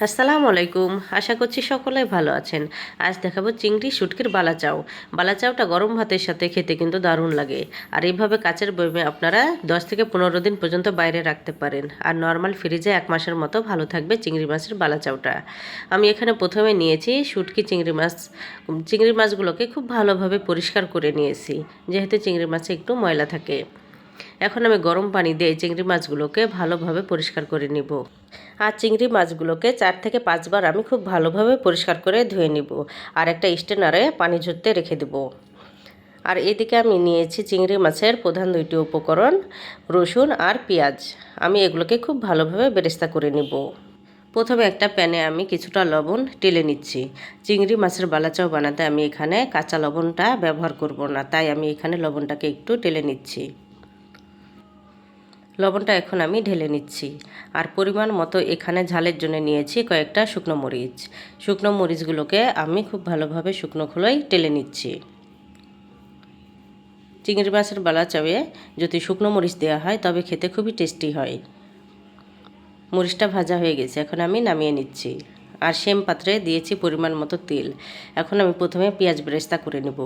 আসসালামু আলাইকুম। আশা করছি সকলে ভালো আছেন। আজ দেখাবো চিংড়ি শুটকির বালাচাও। বালাচাওটা গরম ভাতের সাথে খেতে কিন্তু দারুণ লাগে। আর এইভাবে কাচের বইমে আপনারা দশ থেকে পনেরো দিন পর্যন্ত বাইরে রাখতে পারেন। আর নর্মাল ফ্রিজে এক মাসের মতো ভালো থাকবে চিংড়ি মাছের বালাচাওটা। আমি এখানে প্রথমে নিয়েছি শুটকি চিংড়ি মাছ। চিংড়ি মাছগুলোকে খুব ভালোভাবে পরিষ্কার করে নিয়েছি। যেহেতু চিংড়ি মাছে একটু ময়লা থাকে। এখন আমি গরম পানি দিয়ে চিংড়ি মাছগুলোকে ভালোভাবে পরিষ্কার করে নিব। আর চিংড়ি মাছগুলোকে চার থেকে পাঁচবার আমি খুব ভালোভাবে পরিষ্কার করে ধুয়ে নিব। আর একটা স্টেনারে পানি ঝরতে রেখে দেব। আর এদিকে আমি নিয়েছি চিংড়ি মাছের প্রধান দুইটি উপকরণ, রসুন আর পেঁয়াজ। আমি এগুলোকে খুব ভালোভাবে বেরেস্তা করে নিব। প্রথমে একটা প্যানে আমি কিছুটা লবণ টেলে নিচ্ছি। চিংড়ি মাছের বালাচাও বানাতে আমি এখানে কাঁচা লবণটা ব্যবহার করব না, তাই আমি এখানে লবণটাকে একটু টেলে নিচ্ছি। লবণটা এখন আমি ঢেলে নিচ্ছি। আর পরিমাণ মতো এখানে ঝালের জন্য নিয়েছি কয়েকটা শুকনো মরিচ। শুকনো মরিচগুলোকে আমি খুব ভালোভাবে শুকনো খোলাই টেলে নিচ্ছি। চিংড়ি মাছের বালা চাবে যদি শুকনো মরিচ দেওয়া হয়, তবে খেতে খুবই টেস্টি হয়। মরিচটা ভাজা হয়ে গেছে, এখন আমি নামিয়ে নিচ্ছি। আর সেম পাত্রে দিয়েছি পরিমাণ মতো তেল। এখন আমি প্রথমে পেঁয়াজ বেরেস্তা করে নেব।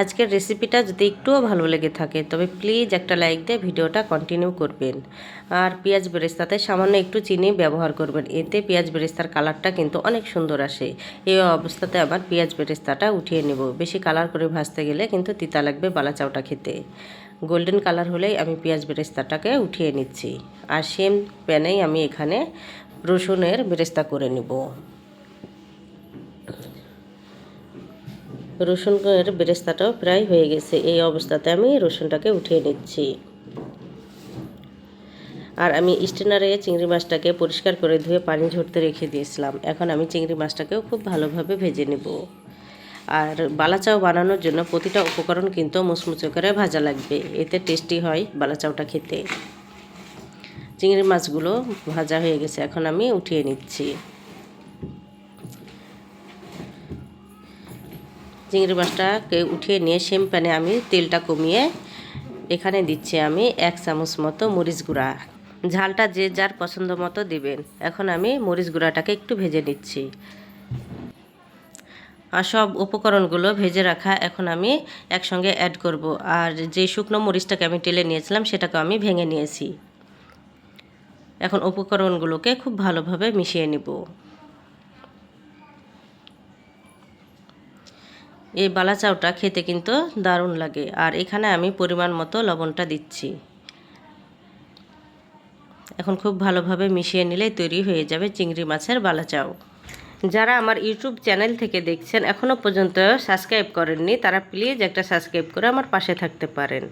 আজকের রেসিপিটা যদি একটুও ভালো লেগে থাকে, তবে প্লিজ একটা লাইক দিয়ে ভিডিওটা কন্টিনিউ করবেন। আর পেঁয়াজ বেরেস্তাতে সামান্য একটু চিনি ব্যবহার করবেন। এতে পেঁয়াজ বেরেস্তার কালারটা কিন্তু অনেক সুন্দর আসে। এই অবস্থাতে আবার পেঁয়াজ বেরেস্তাটা উঠিয়ে নেব। বেশি কালার করে ভাজতে গেলে কিন্তু তিতা লাগবে বালা চাউটা খেতে। গোল্ডেন কালার হলেই আমি পেঁয়াজ বেরেস্তাটাকে উঠিয়ে নিচ্ছি। আর সেম প্যানেই আমি এখানে রসুনের বেরেস্তা করে নেব। রসুনের বেরেস্তাটাও প্রায় হয়ে গেছে। এই অবস্থাতে আমি রসুনটাকে উঠিয়ে নিচ্ছি। আর আমি স্টেনারে চিংড়ি মাছটাকে পরিষ্কার করে ধুয়ে পানি ঝরতে রেখে দিয়েছিলাম। এখন আমি চিংড়ি মাছটাকেও খুব ভালোভাবে ভেজে নেব। আর বালাচাও বানানোর জন্য প্রতিটা উপকরণ কিন্তু মুচমুচে করে ভাজা লাগবে। এতে টেস্টি হয় বালাচাওটা খেতে। চিংড়ি মাছগুলো ভাজা হয়ে গেছে, এখন আমি উঠিয়ে নিচ্ছি। চিংড়ি মাছটাকে উঠিয়ে নিয়ে সেম প্যানে আমি তেলটা কমিয়ে এখানে দিচ্ছি আমি এক চামচ মতো মরিচ গুঁড়া। ঝালটা যে যার পছন্দ মতো দিবেন। এখন আমি মরিচ গুঁড়াটাকে একটু ভেজে নিচ্ছি। আর সব উপকরণগুলো ভেজে রাখা এখন আমি একসঙ্গে অ্যাড করব। আর যে শুকনো মরিচটাকে আমি টেলে নিয়েছিলাম সেটাকে আমি ভেঙে নিয়েছি। এখন উপকরণগুলোকে খুব ভালোভাবে মিশিয়ে নেব। এই বালা চাউটা খেতে কিন্তু দারুণ লাগে। আর এখানে আমি পরিমাণ মতো লবণটা দিচ্ছি। এখন খুব ভালোভাবে মিশিয়ে নিলেই তৈরি হয়ে যাবে চিংড়ি মাছের বালা চাউ যারা আমার ইউটিউব চ্যানেল থেকে দেখছেন এখনও পর্যন্ত সাবস্ক্রাইব করেননি, তারা প্লিজ একটা সাবস্ক্রাইব করে আমার পাশে থাকতে পারেন।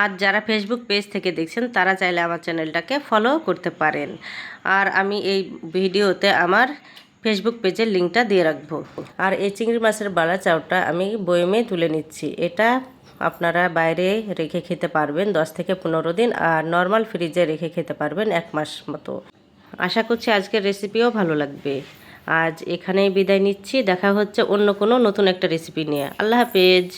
আর যারা ফেসবুক পেজ থেকে দেখছেন, তারা চাইলে আমার চ্যানেলটাকে ফলো করতে পারেন। আর আমি এই ভিডিওতে আমার ফেসবুক পেজের লিঙ্কটা দিয়ে রাখব। আর এই চিংড়ি মাছের বালা চাউটা আমি বয়মে তুলে নিচ্ছি। এটা আপনারা বাইরে রেখে খেতে পারবেন, দশ থেকে পনেরো দিন, আর নর্মাল ফ্রিজে রেখে খেতে পারবেন এক মাস মতো। আশা করছি আজকের রেসিপিও ভালো লাগবে। আজ এখানেই বিদায় নিচ্ছি। দেখা হচ্ছে অন্য কোনো নতুন একটা রেসিপি নিয়ে। আল্লাহ হাফেজ।